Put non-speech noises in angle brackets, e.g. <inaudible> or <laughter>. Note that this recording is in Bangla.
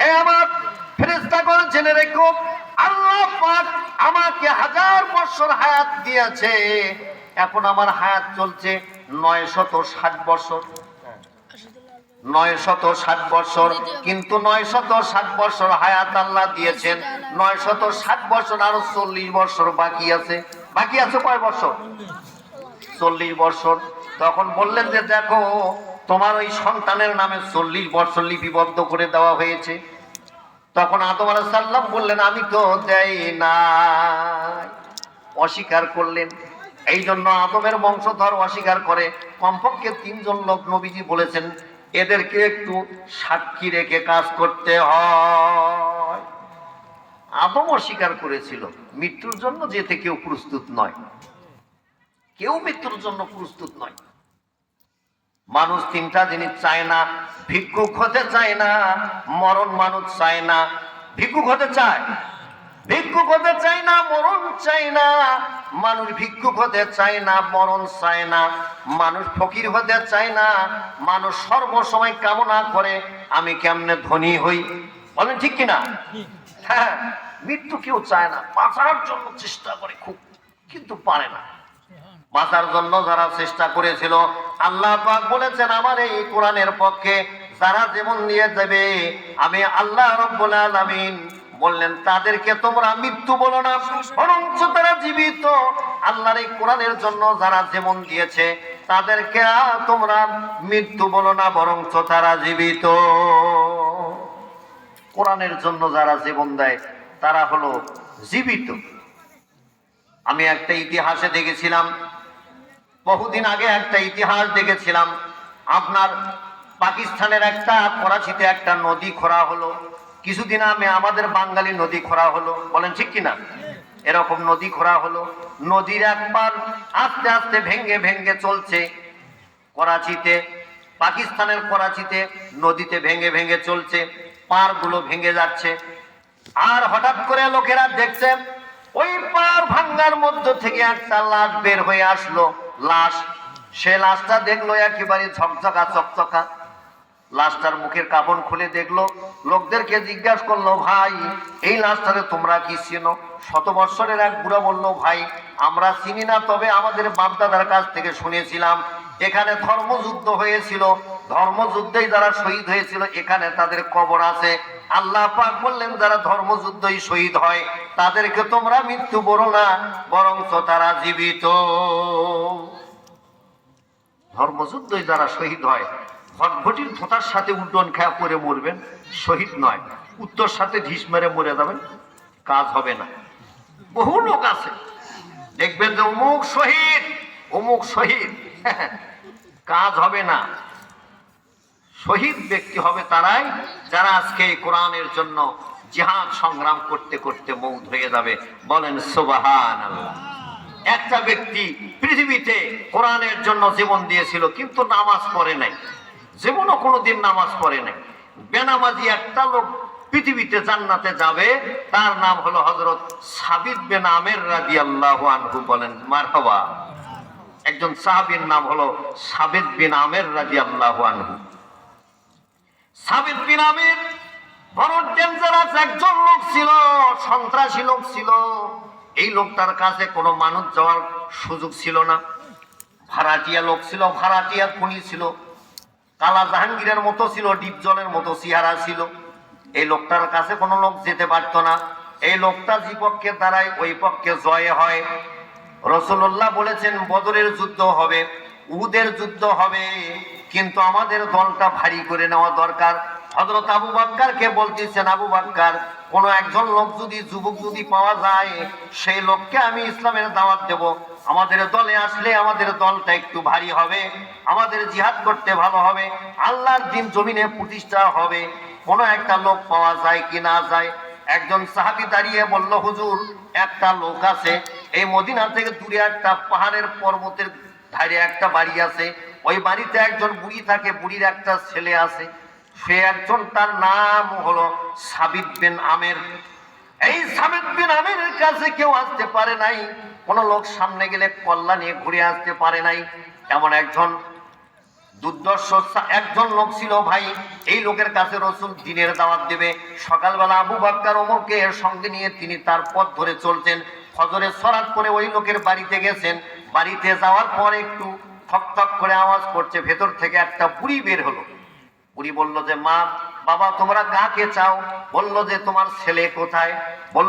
হে আমার ফেরেস্তাগণ জেনে রেখো, আল্লাহ পাক আমাকে হাজার বছর হায়াত দিয়েছে। এখন আমার হায়াত চলছে নয় শত ষাট বছর। নয় শত ষাট বছর, কিন্তু নয় শত ষাট বছর হায়াত আল্লাহ দিয়েছেন। নয় শত ষাট বছর আরও চল্লিশ বছর বাকি আছে। বাকি আছে কয় বছর? চল্লিশ বছর। তখন বললেন যে, দেখো তোমার ওই সন্তানের নামে চল্লিশ বছর লিপিবদ্ধ করে দেওয়া হয়েছে। তখন আদম আলাহ বললেন, আমি তো দেই না অস্বীকার করলেন। এই জন্য আদমের বংশধর অস্বীকার করে। কমপক্ষে তিনজন লোক নবীজি বলেছেন, এদেরকে একটু সাক্ষী রেখে কাজ করতে হয়। আদম অস্বীকার করেছিল, মৃত্যুর জন্য যেতে কেউ প্রস্তুত নয়। কেউ মৃত্যুর জন্য প্রস্তুত নয়। মানুষ তিনটা জিনিস চায় না, ভিক্ষুক হতে চায় না, মরণ মানুষ চায় না। ভিক্ষুক হতে চায়। ভিক্ষুক হতে চায় না, মরণ চায় না। মানুষ ভিক্ষুক হতে চায় না, মরণ চায় না। মানুষ ফকির হতে চায় না, মানুষ সর্বসময় কামনা করে, আমি কেমনে ধনী হই? বলেন ঠিক কিনা? হ্যাঁ মৃত্যু কেউ চায় না, বাঁচার জন্য চেষ্টা করে খুব, কিন্তু পারে না। বাঁচার জন্য যারা চেষ্টা করেছিল, আল্লাহ পাক বলেছেন, আমার এই কোরআনের পক্ষে যারা যেমন নিয়ে যাবে, আমি আল্লাহ রব্বুল আলামিন বললেন, তাদেরকে তোমরা মৃত্যু বলো না, বরঞ্চ তারা জীবিত। আল্লাহর এই কোরআনের জন্য যারা যেমন দিয়েছে, তাদেরকে তোমরা মৃত্যু বলো না, বরঞ্চ তারা জীবিত। কোরআনের জন্য যারা জীবন দেয়, তারা হলো জীবিত। আমি একটা ইতিহাসে দেখেছিলাম বহুদিন আগে একটা ইতিহাস দেখেছিলাম। আপনার পাকিস্তানের একটা করাচিতে একটা নদী খোঁড়া হলো। কিছুদিন আমি আমাদের বাঙালি নদী খোঁড়া হলো। বলেন ঠিক কিনা? এরকম নদী খোঁড়া হলো। নদীর একবার আস্তে আস্তে ভেঙ্গে ভেঙ্গে চলছে। করাচিতে, পাকিস্তানের করাচিতে নদীতে ভেঙ্গে ভেঙ্গে চলছে। পাড়গুলো ভেঙে যাচ্ছে। আর হঠাৎ করে লোকেরা দেখছে, ওই পার ভাঙ্গার মধ্য থেকে একটা লাশ বের হয়ে আসলো। লাশ, সে লাশটা দেখল একেবারে ঝকঝকা, চকচকা। লাশটার মুখের কাপড় খুলে দেখল। লোকদেরকে জিজ্ঞাসা করল, ভাই, এই লাশটারে তোমরা কি চিনো? শত বৎসরের এক বুড়া বলল, ভাই, আমরা চিনি না, তবে আমাদের বাপদাদার কাছ থেকে শুনেছিলাম। এখানে ধর্মযুদ্ধ হয়েছিল। ধর্মযুদ্ধেই যারা শহীদ হয়েছিল, এখানে তাদের কবর আছে। আল্লাহ পাক বললেন, যারা ধর্মযুদ্ধই শহীদ হয়, তাদেরকে তোমরা মৃত্যু বলো না, বরঞ্চ তারা জীবিত। ধর্মযুদ্ধই যারা শহীদ হয়, ভটভটির ধোতার সাথে উল্টন খেয়া করে মরবেন, শহীদ নয়, উত্তর সাথে ঢিস মেরে মরে যাবেন, কাজ হবে না। বহু লোক আছে, দেখবেন যে অমুক শহীদ অমুক শহীদ, <laughs> কাজ হবে না। শহীদ ব্যক্তি হবে তারাই যারা আজকে কোরআনের জন্য জিহাদ সংগ্রাম করতে করতে মৌত হয়ে যাবে। বলেন সুবাহান একটা ব্যক্তি পৃথিবীতে কোরআনের জন্য জীবন দিয়েছিল, কিন্তু নামাজ পড়ে নাই। জীবনও কোনোদিন নামাজ পড়ে নাই। বেনামাজি একটা লোক পৃথিবীতে জান্নাতে যাবে, তার নাম হলো হজরত সাবিদ বেন আমের রাজি আল্লাহ আনহু। বলেন, মারহাবা। একজন সাহাবীর নাম হলো সাবিদ বিন আমের রাজি আল্লাহ আনহু। ডেঞ্জারাস একজন লোক ছিল, সন্ত্রাসী লোক ছিল। এই লোকটার কাছে কোনো মানুষ যাওয়ার সুযোগ ছিল না। ভাড়াটিয়া লোক ছিল, ভাড়াটিয়া খুনি ছিল। কালা জাহাঙ্গীরের মতো ছিল, ডিপ জলের মতো চেহারা ছিল। এই লোকটার কাছে কোনো লোক যেতে পারতো না। এই লোকটা যে পক্ষে দাঁড়ায়, ওই পক্ষে জয় হয়। রসুল্লাহ বলেছেন, বদরের যুদ্ধ হবে। উদের যুদ্ধ হবে, কিন্তু আমাদের দলটা ভারী করে নেওয়া দরকার। হজরত আবু বাক্কারকে বলতেছেন, আবু বাক্কার, কোন একজন লোক যদি যুবক যদি পাওয়া যায়, সেই লোককে আমি ইসলামের দাওয়াত দেব। আমাদের দলে আসলে আমাদের দলটা একটু ভারী হবে, আমাদের জিহাদ করতে ভালো হবে, আল্লাহর দিন জমিনে প্রতিষ্ঠা হবে। কোনো একটা লোক পাওয়া যায় কি না যায়? একজন সাহাবি দাঁড়িয়ে বলল, হুজুর, একটা লোক আছে, এই মদিনা থেকে দূরে একটা পাহাড়ের পর্বতের ধারে একটা বাড়ি আছে, ওই বাড়িতে একজন বুড়ি থাকে, বুড়ির একটা ছেলে আছে, সে একজন তার নাম হলো সাবিদ বিন আমের। এই সাবিদ বিন আমের কাছে কেউ আসতে পারে নাই, কোন লোক সামনে গেলে কল্লা নিয়ে ঘুরে আসতে পারে নাই। এমন একজন দুর্দর্শ একজন লোক ছিল, ভাই, এই লোকের কাছে রসুল দিনের দাওয়াত দেবে। সকালবেলা আবু বাক্কার ওমরকে সঙ্গে নিয়ে তিনি তার পথ ধরে চলছেন। ফজরে সরাত করে ওই লোকের বাড়িতে গেছেন। বাড়িতে যাওয়ার পর একটু থক থক করে আওয়াজ করছে, ভেতর থেকে একটা বুড়ি বের হলো। বুড়ি বলল যে, মা, বাবা, তোমরা কাকে চাও? বলল যে, তোমার ছেলে কোথায়? বলল